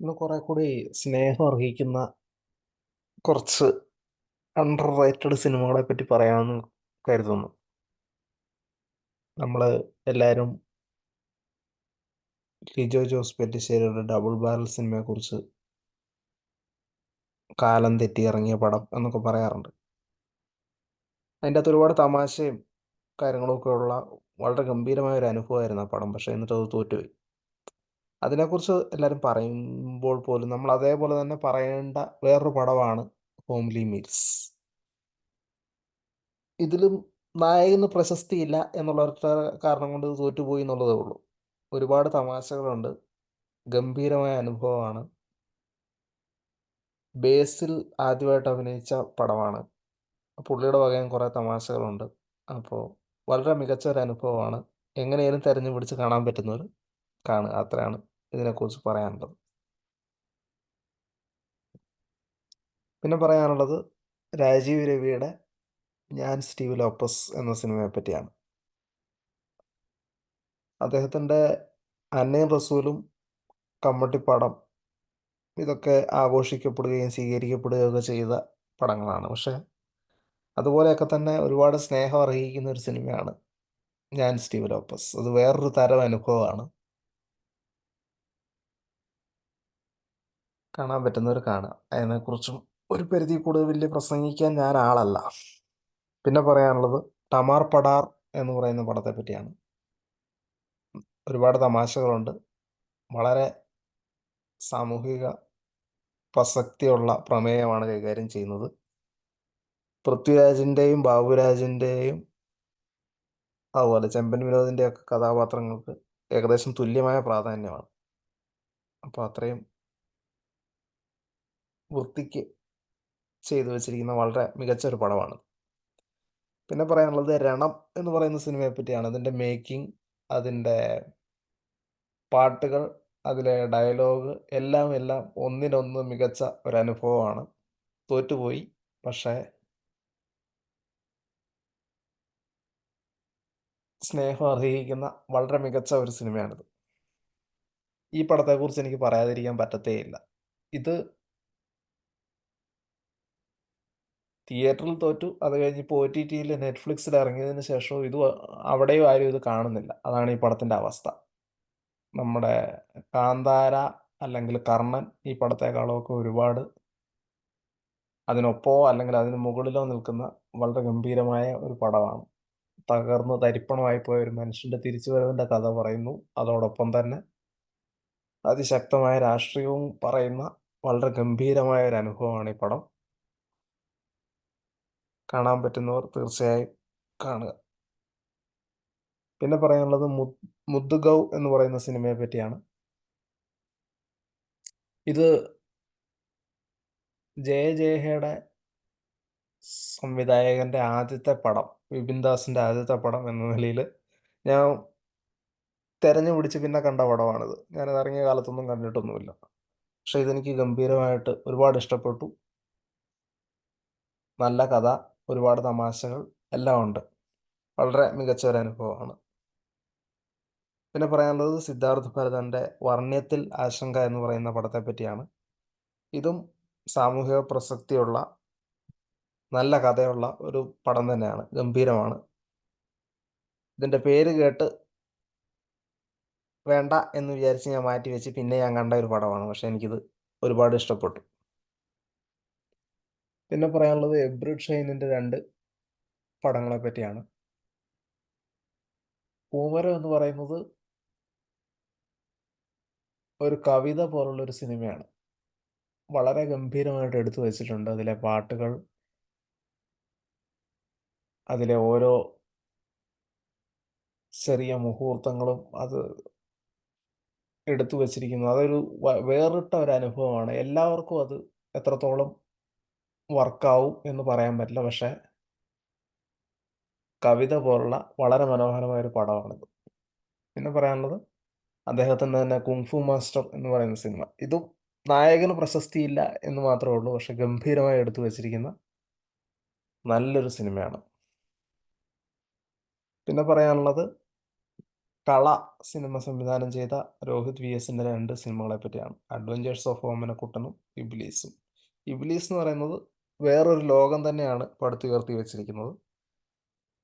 ഇന്ന് കുറെ കൂടി സ്നേഹം അർഹിക്കുന്ന കുറച്ച് അണ്ടർ റേറ്റഡ് സിനിമകളെ പറ്റി പറയാമെന്ന് കരുതുന്നു. നമ്മൾ എല്ലാവരും ലിജോ ജോസ് പെറ്റിശ്ശേരിയുടെ ഡബിൾ ബാരൽ സിനിമയെക്കുറിച്ച് കാലം തെറ്റി ഇറങ്ങിയ പടം എന്നൊക്കെ പറയാറുണ്ട്. അതിന്റെ അകത്ത് ഒരുപാട് തമാശയും കാര്യങ്ങളൊക്കെ ഉള്ള വളരെ ഗംഭീരമായ ഒരു അനുഭവമായിരുന്നു ആ പടം. പക്ഷേ എന്നിട്ട് അത് തോറ്റുപോയി. അതിനെക്കുറിച്ച് എല്ലാവരും പറയുമ്പോൾ പോലും നമ്മൾ അതേപോലെ തന്നെ പറയേണ്ട വേറൊരു പടമാണ് ഹോംലി മീൽസ് ഇതിലും നായകന് പ്രശസ്തിയില്ല എന്നുള്ള കാരണം കൊണ്ട് തോറ്റുപോയി എന്നുള്ളതേ ഉള്ളൂ. ഒരുപാട് തമാശകളുണ്ട്. ഗംഭീരമായ അനുഭവമാണ്. ബേസിൽ ആദ്യമായിട്ട് അഭിനയിച്ച പടമാണ്. പുള്ളിയുടെ വകയും കുറേ തമാശകളുണ്ട്. അപ്പോൾ വളരെ മികച്ച ഒരു അനുഭവമാണ്. എങ്ങനെയാലും തെരഞ്ഞു പിടിച്ച് കാണാൻ പറ്റുന്ന ഒരു കാണുക അത്രയാണ് ഇതിനെക്കുറിച്ച് പറയാനുള്ളത്. പിന്നെ പറയാനുള്ളത് രാജീവ് രവിയുടെ ഞാൻ സ്റ്റീവ് ലോപ്പസ് എന്ന സിനിമയെ പറ്റിയാണ്. അദ്ദേഹത്തിന്റെ അന്നയും റസൂലും കമ്മട്ടിപ്പാടം ഇതൊക്കെ ആഘോഷിക്കപ്പെടുകയും സ്വീകരിക്കപ്പെടുകയൊക്കെ ചെയ്ത പടങ്ങളാണ്. പക്ഷേ അതുപോലെയൊക്കെ തന്നെ ഒരുപാട് സ്നേഹം അർഹിക്കുന്ന ഒരു സിനിമയാണ് ഞാൻ സ്റ്റീവ് ലോപ്പസ്. അത് വേറൊരു തരം അനുഭവമാണ്. കാണാൻ പറ്റുന്നവർ കാണുക. അതിനെക്കുറിച്ചും ഒരു പരിധി കൂടുതൽ വലിയ പ്രസംഗിക്കാൻ ഞാൻ ആളല്ല. പിന്നെ പറയാനുള്ളത് ടമാർ പടാർ എന്ന് പറയുന്ന പടത്തെ പറ്റിയാണ്. ഒരുപാട് തമാശകളുണ്ട്. വളരെ സാമൂഹിക പ്രസക്തിയുള്ള പ്രമേയമാണ് കൈകാര്യം ചെയ്യുന്നത്. പൃഥ്വിരാജിന്റെയും ബാബുരാജിന്റെയും അതുപോലെ ചെമ്പൻ വിനോദിന്റെയൊക്കെ കഥാപാത്രങ്ങൾക്ക് ഏകദേശം തുല്യമായ പ്രാധാന്യമാണ്. അപ്പോൾ അത്രയും വൃത്തിക്ക് ചെയ്തു വെച്ചിരിക്കുന്ന വളരെ മികച്ച ഒരു പടമാണ്. പിന്നെ പറയാനുള്ളത് രണം എന്ന് പറയുന്ന സിനിമയെ പറ്റിയാണ്. അതിന്റെ മേക്കിംഗ് അതിന്റെ പാട്ടുകൾ അതിലെ ഡയലോഗ് എല്ലാം എല്ലാം ഒന്നിനൊന്ന് മികച്ച ഒരനുഭവമാണ് തോറ്റുപോയി. പക്ഷേ സ്നേഹം അർഹിക്കുന്ന വളരെ മികച്ച ഒരു സിനിമയാണിത്. ഈ പടത്തെക്കുറിച്ച് എനിക്ക് പറയാതിരിക്കാൻ പറ്റത്തേയില്ല. ഇത് തിയേറ്ററിൽ തോറ്റു അത് കഴിഞ്ഞ് ഇപ്പോൾ ഒ ടി ടിയിൽ നെറ്റ്ഫ്ലിക്സിൽ ഇറങ്ങിയതിന് ശേഷവും ഇത് അവിടെയും ആരും ഇത് കാണുന്നില്ല. അതാണ് ഈ പടത്തിന്റെ അവസ്ഥ. നമ്മുടെ കാന്താര അല്ലെങ്കിൽ കർണൻ ഈ പടത്തെക്കാളൊക്കെ ഒരുപാട് അതിനൊപ്പമോ അല്ലെങ്കിൽ അതിന് മുകളിലോ നിൽക്കുന്ന വളരെ ഗംഭീരമായ ഒരു പടമാണ്. തകർന്ന് തരിപ്പണമായി പോയ ഒരു മനുഷ്യന്റെ തിരിച്ചുവരവിന്റെ കഥ പറയുന്നു. അതോടൊപ്പം തന്നെ അതിശക്തമായ രാഷ്ട്രീയവും പറയുന്ന വളരെ ഗംഭീരമായ ഒരു അനുഭവമാണ് ഈ പടം. കാണാൻ പറ്റുന്നവർ തീർച്ചയായും കാണുക. പിന്നെ പറയാനുള്ളത് മുദ്ദുഗൗ എന്ന് പറയുന്ന സിനിമയെ പറ്റിയാണ്. ഇത് ജയ ജയഹയുടെ സംവിധായകന്റെ ആദ്യത്തെ പടം വിപിൻ ദാസിന്റെ ആദ്യത്തെ പടം എന്ന നിലയിൽ ഞാൻ തെരഞ്ഞു പിടിച്ച് പിന്നെ കണ്ട പടമാണിത്. ഞാനത് ഇറങ്ങിയ കാലത്തൊന്നും കണ്ടിട്ടൊന്നുമില്ല. പക്ഷേ ഇതെനിക്ക് ഗംഭീരമായിട്ട് ഒരുപാട് ഇഷ്ടപ്പെട്ടു. നല്ല കഥ ഒരുപാട് തമാശകൾ എല്ലാം ഉണ്ട്. വളരെ മികച്ച ഒരു അനുഭവമാണ്. പിന്നെ പറയാനുള്ളത് സിദ്ധാർത്ഥ് ഭരതന്റെ വർണ്യത്തിൽ ആശങ്ക എന്ന് പറയുന്ന പടത്തെ പറ്റിയാണ് ഇതും സാമൂഹിക പ്രസക്തിയുള്ള നല്ല കഥയുള്ള ഒരു പടം തന്നെയാണ്. ഗംഭീരമാണ്. ഇതിന്റെ പേര് കേട്ട് വേണ്ട എന്ന് വിചാരിച്ച് ഞാൻ മാറ്റി വെച്ച് പിന്നെ ഞാൻ കണ്ട ഒരു പടമാണ്. പക്ഷെ എനിക്കിത് ഒരുപാട് ഇഷ്ടപ്പെട്ടു. പിന്നെ പറയാനുള്ളത് എബ്രിഡ് ഷൈനിന്റെ രണ്ട് പടങ്ങളെ പറ്റിയാണ്. പൂമരം എന്ന് പറയുന്നത് ഒരു കവിത പോലുള്ള ഒരു സിനിമയാണ്. വളരെ ഗംഭീരമായിട്ട് എടുത്തു വെച്ചിട്ടുണ്ട് അതിലെ പാട്ടുകൾ. അതിലെ ഓരോ ചെറിയ മുഹൂർത്തങ്ങളും അത് എടുത്തു വച്ചിരിക്കുന്നു. അതൊരു വേറിട്ട ഒരു അനുഭവമാണ്. എല്ലാവർക്കും അത് എത്രത്തോളം വർക്കാവും എന്ന് പറയാൻ പറ്റില്ല. പക്ഷേ കവിത പോലുള്ള വളരെ മനോഹരമായ ഒരു പടമാണിത്. പിന്നെ പറയാനുള്ളത് അദ്ദേഹത്തിന്റെ തന്നെ കുങ്ഫു മാസ്റ്റർ എന്ന് പറയുന്ന സിനിമ. ഇതും നായകന് പ്രശസ്തിയില്ല എന്ന് മാത്രമേ ഉള്ളൂ. പക്ഷെ ഗംഭീരമായി എടുത്തു വച്ചിരിക്കുന്ന നല്ലൊരു സിനിമയാണ്. പിന്നെ പറയാനുള്ളത് കള സിനിമ സംവിധാനം ചെയ്ത രോഹിത് വി എസിന്റെ രണ്ട് സിനിമകളെ പറ്റിയാണ് അഡ്വഞ്ചേഴ്സ് ഓഫ് ഓമനക്കുട്ടനും ഇബ്ലീസും ഇബ്ലീസ് എന്ന് പറയുന്നത് വേറൊരു ലോകം തന്നെയാണ് പടുത്തുയർത്തി വെച്ചിരിക്കുന്നത്.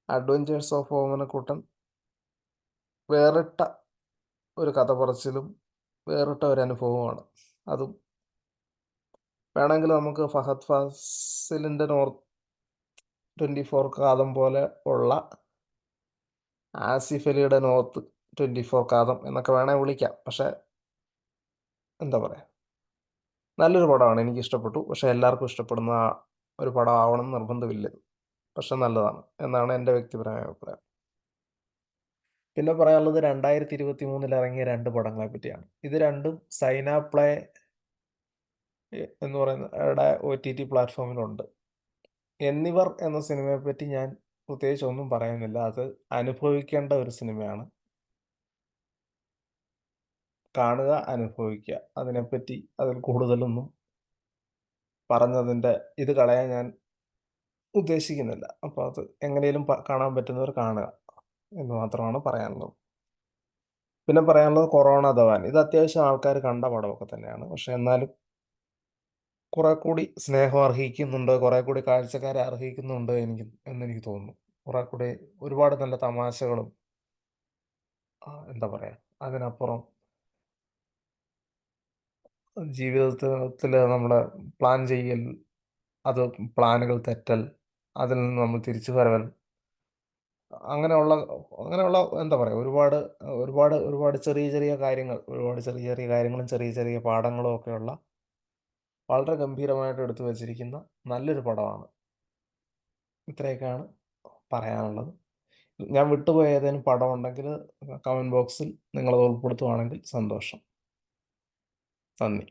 അഡ്വഞ്ചേഴ്സ് ഓഫ് ഓമനക്കുട്ടൻ വേറിട്ട ഒരു കഥ പറച്ചിലും വേറിട്ട ഒരു അനുഭവമാണ് അതും വേണമെങ്കിൽ നമുക്ക് ഫഹദ് ഫാസിലിന്റെ നോർത്ത് ട്വന്റി ഫോർ കാതം പോലെ ഉള്ള ആസിഫ് അലിയുടെ നോർത്ത് ട്വന്റി ഫോർ കാതം എന്നൊക്കെ വേണേൽ വിളിക്കാം. പക്ഷേ എന്താ പറയുക നല്ലൊരു പടമാണ് എനിക്ക് ഇഷ്ടപ്പെട്ടു പക്ഷേ എല്ലാവർക്കും ഇഷ്ടപ്പെടുന്ന ഒരു പടം ആവണം നിർബന്ധമില്ല. പക്ഷെ നല്ലതാണ് എന്നാണ് എന്റെ വ്യക്തിപരമായ അഭിപ്രായം. പിന്നെ പറയാനുള്ളത് രണ്ടായിരത്തി ഇരുപത്തി മൂന്നിൽ ഇറങ്ങിയ രണ്ട് പടങ്ങളെ പറ്റിയാണ്. ഇത് രണ്ടും സൈന പ്ലേ എന്ന് പറയുന്ന ഒ ടി ടി പ്ലാറ്റ്ഫോമിലുണ്ട്. എന്നിവർ എന്ന സിനിമയെ പറ്റി ഞാൻ പ്രത്യേകിച്ച് ഒന്നും പറയുന്നില്ല അത് അനുഭവിക്കേണ്ട ഒരു സിനിമയാണ്. കാണുക അനുഭവിക്കുക. അതിനെപ്പറ്റി അതിൽ കൂടുതലൊന്നും പറഞ്ഞതിന്റെ ഇത് കളയാൻ ഞാൻ ഉദ്ദേശിക്കുന്നില്ല. അപ്പോൾ അത് എങ്ങനെയും കാണാൻ പറ്റുന്നവർ കാണുക എന്ന് മാത്രമാണ് പറയാനുള്ളത്. പിന്നെ പറയാനുള്ളത് കൊറോണ ധവാൻ. ഇത് അത്യാവശ്യം ആൾക്കാർ കണ്ട പടമൊക്കെ തന്നെയാണ്. പക്ഷെ എന്നാലും കുറെ കൂടി സ്നേഹം അർഹിക്കുന്നുണ്ട് കുറെ കൂടി കാഴ്ചക്കാരെ അർഹിക്കുന്നുണ്ട് എനിക്ക് എന്നെനിക്ക് തോന്നുന്നു. കുറെ കൂടി ഒരുപാട് നല്ല തമാശകളും എന്താ പറയാ അതിനപ്പുറം ജീവിതത്തിൽ നമ്മുടെ പ്ലാൻ ചെയ്യൽ അത് പ്ലാനുകൾ തെറ്റൽ അതിൽ നിന്ന് നമ്മൾ തിരിച്ചു വരവൽ അങ്ങനെയുള്ള അങ്ങനെയുള്ള എന്താ പറയുക ഒരുപാട് ഒരുപാട് ഒരുപാട് ചെറിയ ചെറിയ കാര്യങ്ങൾ ഒരുപാട് ചെറിയ ചെറിയ കാര്യങ്ങളും ചെറിയ ചെറിയ പാഠങ്ങളും ഒക്കെയുള്ള വളരെ ഗംഭീരമായിട്ട് എടുത്തു വച്ചിരിക്കുന്ന നല്ലൊരു പടമാണ്. ഇത്രയൊക്കെയാണ് പറയാനുള്ളത്. ഞാൻ വിട്ടുപോയ ഏതെങ്കിലും പടം ഉണ്ടെങ്കിൽ കമന്റ് ബോക്സിൽ നിങ്ങളത് ഉൾപ്പെടുത്തുവാണെങ്കിൽ സന്തോഷം. നന്ദി.